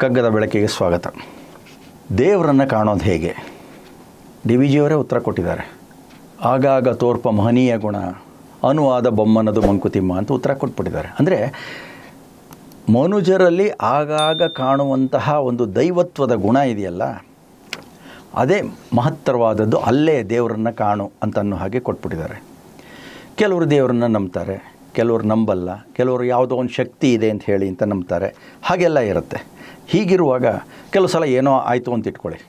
ಕಗ್ಗದ ಬೆಳಕಿಗೆ ಸ್ವಾಗತ. ದೇವರನ್ನು ಕಾಣೋದು ಹೇಗೆ? ಡಿ ವಿ ಜಿಯವರೇ ಉತ್ತರ ಕೊಟ್ಟಿದ್ದಾರೆ. ಆಗಾಗ ತೋರ್ಪ ಮಹನೀಯ ಗುಣ, ಅನುವಾದ ಬೊಮ್ಮನದು ಮಂಕುತಿಮ್ಮ ಅಂತ ಉತ್ತರ ಕೊಟ್ಬಿಟ್ಟಿದ್ದಾರೆ. ಅಂದರೆ, ಮನುಜರಲ್ಲಿ ಆಗಾಗ ಕಾಣುವಂತಹ ಒಂದು ದೈವತ್ವದ ಗುಣ ಇದೆಯಲ್ಲ, ಅದೇ ಮಹತ್ತರವಾದದ್ದು ಅಲ್ಲೇ ದೇವರನ್ನು ಕಾಣು ಅಂತ ಅನ್ನೋ ಹಾಗೆ ಕೊಟ್ಬಿಟ್ಟಿದ್ದಾರೆ. ಕೆಲವರು ದೇವರನ್ನು ನಂಬ್ತಾರೆ, ಕೆಲವರು ನಂಬಲ್ಲ, ಕೆಲವರು ಯಾವುದೋ ಒಂದು ಶಕ್ತಿ ಇದೆ ಅಂತ ಹೇಳಿ ಅಂತ ನಂಬ್ತಾರೆ, ಹಾಗೆಲ್ಲ ಇರುತ್ತೆ. ಹೀಗಿರುವಾಗ ಕೆಲವು ಸಲ ಏನೋ ಆಯಿತು ಅಂತ ಇಟ್ಕೊಳ್ಳಿ.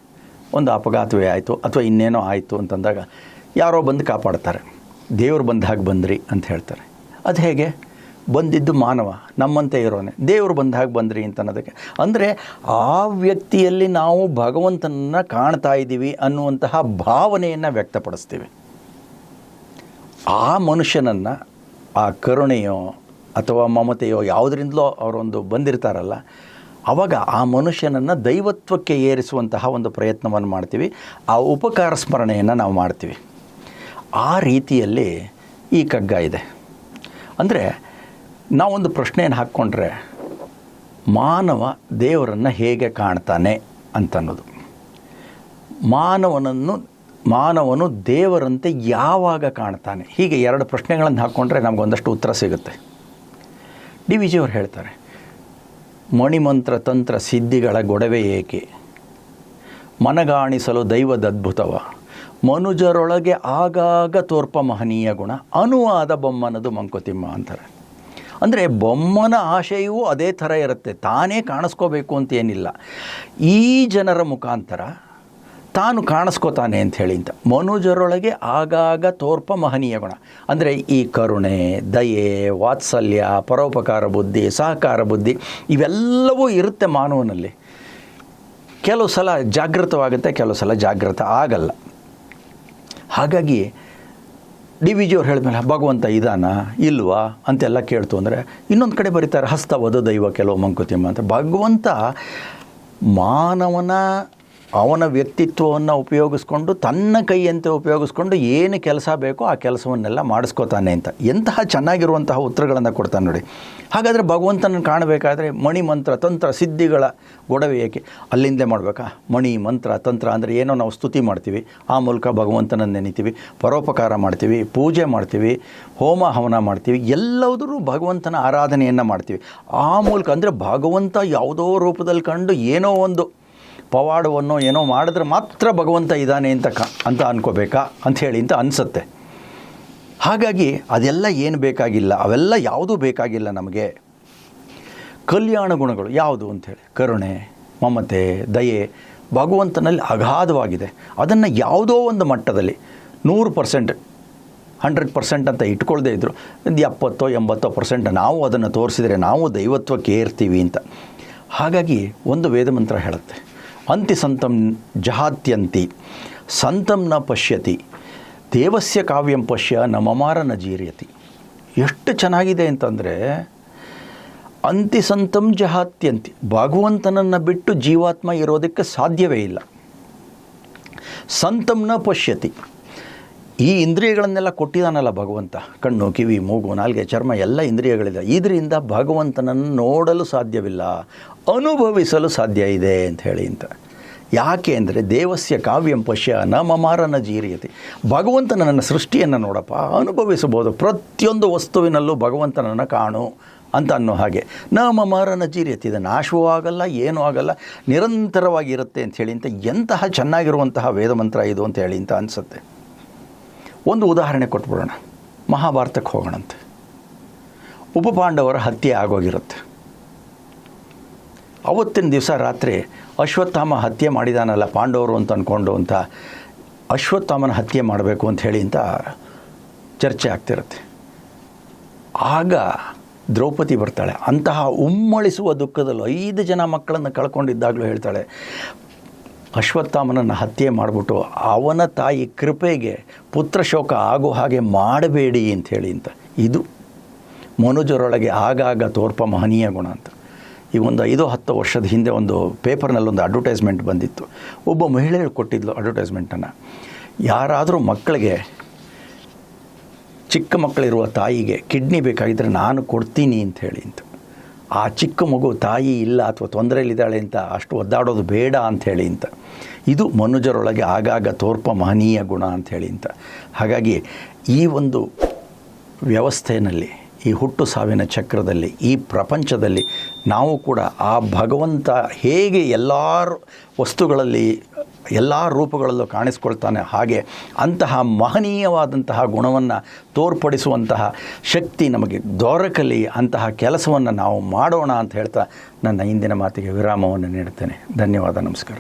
ಒಂದು ಅಪಘಾತವೇ ಆಯಿತು ಅಥವಾ ಇನ್ನೇನೋ ಆಯಿತು ಅಂತಂದಾಗ ಯಾರೋ ಬಂದು ಕಾಪಾಡ್ತಾರೆ. ದೇವರು ಬಂದ ಹಾಗೆ ಬಂದ್ರಿ ಅಂತ ಹೇಳ್ತಾರೆ. ಅದು ಹೇಗೆ? ಬಂದಿದ್ದು ಮಾನವ, ನಮ್ಮಂತೆ ಇರೋನೆ. ದೇವರು ಬಂದ ಹಾಗೆ ಬಂದ್ರಿ ಅಂತ ಅನ್ನೋದಕ್ಕೆ ಅಂದರೆ ಆ ವ್ಯಕ್ತಿಯಲ್ಲಿ ನಾವು ಭಗವಂತನನ್ನು ಕಾಣ್ತಾ ಇದ್ದೀವಿ ಅನ್ನುವಂತಹ ಭಾವನೆಯನ್ನು ವ್ಯಕ್ತಪಡಿಸ್ತೀವಿ. ಆ ಮನುಷ್ಯನನ್ನು, ಆ ಕರುಣೆಯೋ ಅಥವಾ ಮಮತೆಯೋ ಯಾವುದರಿಂದಲೋ ಅವರೊಂದು ಬಂದಿರ್ತಾರಲ್ಲ ಆವಾಗ ಆ ಮನುಷ್ಯನನ್ನು ದೈವತ್ವಕ್ಕೆ ಏರಿಸುವಂತಹ ಒಂದು ಪ್ರಯತ್ನವನ್ನು ಮಾಡ್ತೀವಿ. ಆ ಉಪಕಾರ ಸ್ಮರಣೆಯನ್ನು ನಾವು ಮಾಡ್ತೀವಿ. ಆ ರೀತಿಯಲ್ಲಿ ಈ ಕಗ್ಗ ಇದೆ. ಅಂದರೆ ನಾವೊಂದು ಪ್ರಶ್ನೆಯನ್ನು ಹಾಕ್ಕೊಂಡ್ರೆ ಮಾನವ ದೇವರನ್ನು ಹೇಗೆ ಕಾಣ್ತಾನೆ ಅಂತನ್ನೋದು. ಮಾನವನನ್ನು, ಮಾನವನು ದೇವರಂತೆ ಯಾವಾಗ ಕಾಣ್ತಾನೆ? ಹೀಗೆ ಎರಡು ಪ್ರಶ್ನೆಗಳನ್ನು ಹಾಕ್ಕೊಂಡ್ರೆ ನಮಗೊಂದಷ್ಟು ಉತ್ತರ ಸಿಗುತ್ತೆ. ಡಿ ವಿ ಜಿಯವರು ಹೇಳ್ತಾರೆ ಮಣಿಮಂತ್ರ ತಂತ್ರ ಸಿದ್ಧಿಗಳ ಗೊಡವೆ ಏಕೆ? ಮನಗಾಣಿಸಲು ದೈವದದ್ಭುತವ. ಮನುಜರೊಳಗೆ ಆಗಾಗ ತೋರ್ಪ ಮಹನೀಯ ಗುಣ. ಅನುವಾದ ಬೊಮ್ಮನದು ಮಂಕುತಿಮ್ಮ ಅಂತಾರೆ. ಅಂದರೆ ಬೊಮ್ಮನ ಆಶಯವೂ ಅದೇ ಥರ ಇರುತ್ತೆ. ತಾನೇ ಕಾಣಿಸ್ಕೋಬೇಕು ಅಂತ ಏನಿಲ್ಲ. ಈ ಜನರ ಮುಖಾಂತರ ತಾನು ಕಾಣಿಸ್ಕೋತಾನೆ ಅಂತ ಹೇಳಿ ಅಂತ. ಮನುಜರೊಳಗೆ ಆಗಾಗ ತೋರ್ಪ ಮಹನೀಯ ಗುಣ. ಅಂದರೆ ಈ ಕರುಣೆ, ದಯೆ, ವಾತ್ಸಲ್ಯ, ಪರೋಪಕಾರ ಬುದ್ಧಿ, ಸಹಕಾರ ಬುದ್ಧಿ, ಇವೆಲ್ಲವೂ ಇರುತ್ತೆ ಮಾನವನಲ್ಲಿ. ಕೆಲವು ಸಲ ಜಾಗೃತವಾಗುತ್ತೆ, ಕೆಲವು ಸಲ ಜಾಗೃತ ಆಗಲ್ಲ. ಹಾಗಾಗಿ ಡಿ ವಿ ಜಿಯವ್ರು ಹೇಳಿದ್ಮೇಲೆ ಭಗವಂತ ಇದಾನ, ಇಲ್ವಾ ಅಂತೆಲ್ಲ ಕೇಳ್ತು ಅಂದರೆ, ಇನ್ನೊಂದು ಕಡೆ ಬರೀತಾರೆ ಹಸ್ತವದು ದೈವ ಕೆಲವು ಮಂಕುತಿಮ್ಮ ಅಂತ. ಭಗವಂತ ಮಾನವನ ಅವನ ವ್ಯಕ್ತಿತ್ವವನ್ನು ಉಪಯೋಗಿಸ್ಕೊಂಡು ತನ್ನ ಕೈಯಂತೆ ಉಪಯೋಗಿಸ್ಕೊಂಡು ಏನು ಕೆಲಸ ಬೇಕೋ ಆ ಕೆಲಸವನ್ನೆಲ್ಲ ಮಾಡಿಸ್ಕೋತಾನೆ ಅಂತ. ಎಂತಹ ಚೆನ್ನಾಗಿರುವಂತಹ ಉತ್ತರಗಳನ್ನು ಕೊಡ್ತಾನೆ ನೋಡಿ. ಹಾಗಾದರೆ ಭಗವಂತನನ್ನು ಕಾಣಬೇಕಾದ್ರೆ ಮಣಿ ಮಂತ್ರ, ತಂತ್ರ, ಸಿದ್ಧಿಗಳ ಗೊಡವೆ ಏಕೆ? ಅಲ್ಲಿಂದಲೇ ಮಾಡಬೇಕಾ? ಮಣಿ ಮಂತ್ರ, ತಂತ್ರ ಅಂದರೆ ಏನೋ ನಾವು ಸ್ತುತಿ ಮಾಡ್ತೀವಿ. ಆ ಮೂಲಕ ಭಗವಂತನನ್ನು ನೆನಿತೀವಿ. ಪರೋಪಕಾರ ಮಾಡ್ತೀವಿ. ಪೂಜೆ ಮಾಡ್ತೀವಿ. ಹೋಮ ಹವನ ಮಾಡ್ತೀವಿ. ಎಲ್ಲದರೂ ಭಗವಂತನ ಆರಾಧನೆಯನ್ನು ಮಾಡ್ತೀವಿ. ಆ ಮೂಲಕ ಅಂದರೆ ಭಗವಂತ ಯಾವುದೋ ರೂಪದಲ್ಲಿ ಕಂಡು ಏನೋ ಒಂದು ಪವಾಡವನ್ನು ಏನೋ ಮಾಡಿದ್ರೆ ಮಾತ್ರ ಭಗವಂತ ಇದ್ದಾನೆ ಅಂತ ಕ, ಅಂತ ಅನ್ಕೋಬೇಕಾ? ಅಂಥೇಳಿ ಅಂತ ಅನಿಸುತ್ತೆ. ಹಾಗಾಗಿ ಅದೆಲ್ಲ ಏನು ಬೇಕಾಗಿಲ್ಲ, ಅವೆಲ್ಲ ಯಾವುದೂ ಬೇಕಾಗಿಲ್ಲ ನಮಗೆ? ಕಲ್ಯಾಣ ಗುಣಗಳು ಯಾವುದು ಅಂಥೇಳಿ ಕರುಣೆ, ಮಮತೆ, ದಯೆ, ಭಗವಂತನಲ್ಲಿ ಅಗಾಧವಾಗಿದೆ. ಅದನ್ನು ಯಾವುದೋ ಒಂದು ಮಟ್ಟದಲ್ಲಿ ನೂರು ಪರ್ಸೆಂಟ್, ಹಂಡ್ರೆಡ್ ಪರ್ಸೆಂಟ್ ಅಂತ ಇಟ್ಕೊಳ್ಳದೆ ಇದ್ದರು ಒಂದು ಎಪ್ಪತ್ತೋ, ಎಂಬತ್ತೋ ಪರ್ಸೆಂಟ್ ನಾವು ಅದನ್ನು ತೋರಿಸಿದರೆ ನಾವು ದೈವತ್ವಕ್ಕೆ ಏರ್ತೀವಿ ಅಂತ. ಹಾಗಾಗಿ ಒಂದು ವೇದಮಂತ್ರ ಹೇಳುತ್ತೆ. ಅಂತಿ ಸಂತಂ ಜಹಾತ್ಯಂತಿ, ಸಂತಂ ನ ಪಶ್ಯತಿ, ದೇವಸ್ಯ ಕಾವ್ಯಂ ಪಶ್ಯ ನ ಮಮಾರ ನ ಜೀರ್ಯತಿ. ಎಷ್ಟು ಚೆನ್ನಾಗಿದೆ ಅಂತಂದರೆ, ಅಂತಿ ಸಂತಂ ಜಹಾತ್ಯಂತಿ, ಭಗವಂತನನ್ನು ಬಿಟ್ಟು ಜೀವಾತ್ಮ ಇರೋದಕ್ಕೆ ಸಾಧ್ಯವೇ ಇಲ್ಲ. ಸಂತಂನ ಪಶ್ಯತಿ ಈ ಇಂದ್ರಿಯಗಳನ್ನೆಲ್ಲ ಕೊಟ್ಟಿದ್ದಾನಲ್ಲ ಭಗವಂತ. ಕಣ್ಣು, ಕಿವಿ, ಮೂಗು, ನಾಲ್ಗೆ, ಚರ್ಮ, ಎಲ್ಲ ಇಂದ್ರಿಯಗಳಿದೆ. ಇದರಿಂದ ಭಗವಂತನನ್ನು ನೋಡಲು ಸಾಧ್ಯವಿಲ್ಲ. ಅನುಭವಿಸಲು ಸಾಧ್ಯ ಇದೆ ಅಂತ ಹೇಳಿ ಅಂತ. ಯಾಕೆ ಅಂದರೆ ದೇವಸ್ಯ ಕಾವ್ಯಂ ಪಶ್ಯ ನ ಮಮಾರನ ಜೀರಿಯತಿ. ಭಗವಂತನ ನನ್ನ ಸೃಷ್ಟಿಯನ್ನು ನೋಡಪ್ಪ, ಅನುಭವಿಸಬಹುದು. ಪ್ರತಿಯೊಂದು ವಸ್ತುವಿನಲ್ಲೂ ಭಗವಂತನನ್ನು ಕಾಣು ಅಂತ ಅನ್ನೋ ಹಾಗೆ. ನ ಮಮಾರನ ಜೀರಿಯತೆ, ಇದು ನಾಶವೂ ಆಗಲ್ಲ, ಏನೂ ಆಗಲ್ಲ, ನಿರಂತರವಾಗಿರುತ್ತೆ ಅಂತ ಹೇಳಿ ಅಂತ ಎಂತಹ ಚೆನ್ನಾಗಿರುವಂತಹ ವೇದಮಂತ್ರ ಇದು ಅಂತ ಹೇಳಿ ಅಂತ ಅನಿಸುತ್ತೆ. ಒಂದು ಉದಾಹರಣೆ ಕೊಟ್ಬಿಡೋಣ. ಮಹಾಭಾರತಕ್ಕೆ ಹೋಗೋಣಂತೆ. ಉಪಪಾಂಡವರ ಹತ್ಯೆ ಆಗೋಗಿರುತ್ತೆ. ಅವತ್ತಿನ ದಿವಸ ರಾತ್ರಿ ಅಶ್ವತ್ಥಾಮ ಹತ್ಯೆ ಮಾಡಿದಾನಲ್ಲ ಪಾಂಡವರು ಅಂತ ಅಂದ್ಕೊಂಡು ಅಂತ ಅಶ್ವತ್ಥಾಮನ ಹತ್ಯೆ ಮಾಡಬೇಕು ಅಂತ ಹೇಳಿ ಅಂತ ಚರ್ಚೆ ಆಗ್ತಿರುತ್ತೆ. ಆಗ ದ್ರೌಪದಿ ಬರ್ತಾಳೆ. ಅಂತಹ ಉಮ್ಮಳಿಸುವ ದುಃಖದಲ್ಲೂ ಐದು ಜನ ಮಕ್ಕಳನ್ನು ಕಳ್ಕೊಂಡಿದ್ದಾಗಲೂ ಹೇಳ್ತಾಳೆ ಅಶ್ವತ್ಥಾಮನನ್ನು ಹತ್ಯೆ ಮಾಡಿಬಿಟ್ಟು ಅವನ ತಾಯಿ ಕೃಪೆಗೆ ಪುತ್ರ ಶೋಕ ಆಗೋ ಹಾಗೆ ಮಾಡಬೇಡಿ ಅಂತ ಹೇಳಿ ಅಂತ. ಇದು ಮನುಜರೊಳಗೆ ಆಗಾಗ ತೋರ್ಪ ಮಹನೀಯ ಗುಣ ಅಂತ. ಈ ಒಂದು ಐದು ಹತ್ತು ವರ್ಷದ ಹಿಂದೆ ಒಂದು ಪೇಪರ್ನಲ್ಲಿ ಒಂದು ಅಡ್ವರ್ಟೈಸ್ಮೆಂಟ್ ಬಂದಿತ್ತು. ಒಬ್ಬ ಮಹಿಳೆ ಕೊಟ್ಟಿದ್ಲು ಅಡ್ವರ್ಟೈಸ್ಮೆಂಟನ್ನು. ಯಾರಾದರೂ ಮಕ್ಕಳಿಗೆ, ಚಿಕ್ಕ ಮಕ್ಕಳಿರುವ ತಾಯಿಗೆ ಕಿಡ್ನಿ ಬೇಕಾಗಿದ್ದರೆ ನಾನು ಕೊಡ್ತೀನಿ ಅಂತ ಹೇಳಿ ಅಂತ. ಆ ಚಿಕ್ಕ ಮಗು ತಾಯಿ ಇಲ್ಲ ಅಥವಾ ತೊಂದರೆಯಲ್ಲಿದ್ದಾಳೆ ಅಂತ ಅಷ್ಟು ಒದ್ದಾಡೋದು ಬೇಡ ಅಂಥೇಳಿ ಅಂತ. ಇದು ಮನುಜರೊಳಗೆ ಆಗಾಗ ತೋರ್ಪ ಮಹನೀಯ ಗುಣ ಅಂಥೇಳಿ ಅಂತ. ಹಾಗಾಗಿ ಈ ಒಂದು ವ್ಯವಸ್ಥೆಯಲ್ಲಿ, ಈ ಹುಟ್ಟು ಸಾವಿನ ಚಕ್ರದಲ್ಲಿ, ಈ ಪ್ರಪಂಚದಲ್ಲಿ ನಾವು ಕೂಡ ಆ ಭಗವಂತ ಹೇಗೆ ಎಲ್ಲ ವಸ್ತುಗಳಲ್ಲಿ ಎಲ್ಲ ರೂಪಗಳಲ್ಲೂ ಕಾಣಿಸ್ಕೊಳ್ತಾನೆ. ಹಾಗೆ ಅಂತಹ ಮಹನೀಯವಾದಂತಹ ಗುಣವನ್ನು ತೋರ್ಪಡಿಸುವಂತಹ ಶಕ್ತಿ ನಮಗೆ ದೊರಕಲಿ, ಅಂತಹ ಕೆಲಸವನ್ನು ನಾವು ಮಾಡೋಣ ಅಂತ ಹೇಳ್ತಾ ನನ್ನ ಇಂದಿನ ಮಾತಿಗೆ ವಿರಾಮವನ್ನು ನೀಡುತ್ತೇನೆ. ಧನ್ಯವಾದ, ನಮಸ್ಕಾರ.